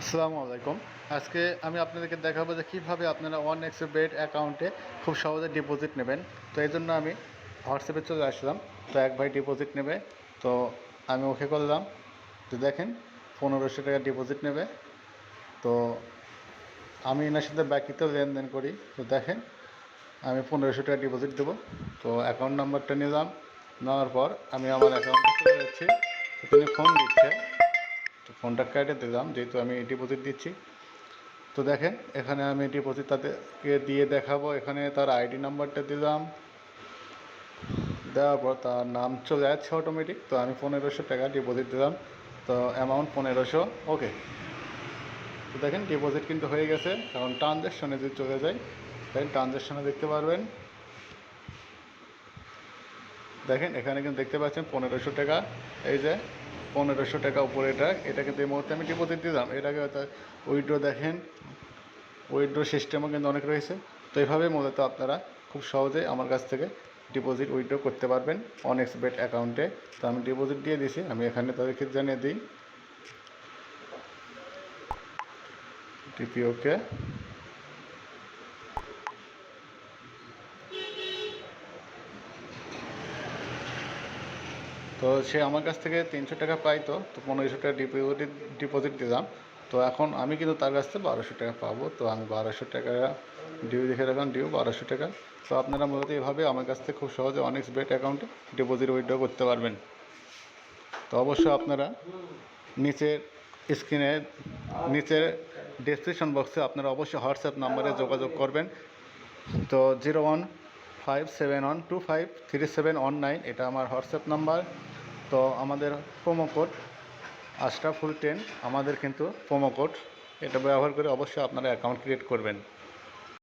আসসালামু আলাইকুম। আজকে আমি আপনাদেরকে দেখাবো যে কীভাবে আপনারা ওয়ান এক্স বেড অ্যাকাউন্টে খুব সহজে ডিপোজিট নেবেন। তো এই জন্য আমি হোয়াটসঅ্যাপে চলে আসলাম। তো এক ভাই ডিপোজিট নেবে। তো আমি ওকে করলাম তো দেখেন পনেরোশো টাকা ডিপোজিট নেবে। তো আমি এনার সাথে বাকিতেও লেনদেন করি। তো দেখেন আমি পনেরোশো টাকা ডিপোজিট দেবো। তো অ্যাকাউন্ট নাম্বারটা নিলাম। নেওয়ার পর আমি আমার অ্যাকাউন্টে চলে যাচ্ছি। তিনি ফোন দিচ্ছে। তো ফোনটা কেটে দিলাম যেহেতু আমি ডিপোজিট দিচ্ছি। তো দেখেন, এখানে আমি ডিপোজিট তাদেরকে দিয়ে দেখাবো। এখানে তার আইডি নাম্বারটা দিলাম দেওয়ার পর তার নাম চলে যাচ্ছে অটোমেটিক তো আমি পনেরোশো টাকা ডিপোজিট দিলাম তো অ্যামাউন্ট পনেরোশো ওকে তো দেখেন ডিপোজিট কিন্তু হয়ে গেছে। কারণ ট্রানজ্যাকশনে যদি চলে যায় দেখেন ট্রানজ্যাকশনে দেখতে পারবেন। দেখেন, এখানে কিন্তু দেখতে পাচ্ছেন পনেরোশো টাকা। এই যে পনেরোশো টাকা উপরে এটা। এটা কিন্তু এই মুহূর্তে আমি ডিপোজিট দিলাম। এর আগে হয়তো উইড্রো দেখেন। উইড্রো সিস্টেমও কিন্তু অনেক রয়েছে। তো এইভাবে মূলত আপনারা খুব সহজেই আমার কাছ থেকে ডিপোজিট উইড্রো করতে পারবেন অনেক্স বেট অ্যাকাউন্টে। তো আমি ডিপোজিট দিয়ে দিছি। আমি এখানে তাদেরকে জানিয়ে দিই। টিপিওকে তো সে আমার কাছ থেকে তিনশো টাকা পাইতো, তো পনেরোশো টাকা ডিপোজিট ডিপোজিট দিলাম। তো এখন আমি কিন্তু তার কাছ থেকে বারোশো টাকা পাবো। তো আমি বারোশো টাকা ডিউ দেখে রাখলাম ডিউ বারোশো টাকা। তো আপনারা মূলত এভাবে আমার কাছ থেকে খুব সহজে অনেক বেট অ্যাকাউন্টে ডিপোজিট উইথড্র করতে পারবেন। তো অবশ্যই আপনারা নিচের স্ক্রিনে নিচের ডেসক্রিপশন বক্সে আপনারা অবশ্যই হোয়াটসঅ্যাপ নাম্বারে যোগাযোগ করবেন। তো zero one five seven one two five three seven one nine এটা আমার হোয়াটসঅ্যাপ নাম্বার। তো আমাদের প্রোমো কোড আশরাফুল টেন আমাদের কিন্তু প্রোমো কোড এটা ব্যবহার করে অবশ্যই আপনারা অ্যাকাউন্ট ক্রিয়েট করবেন।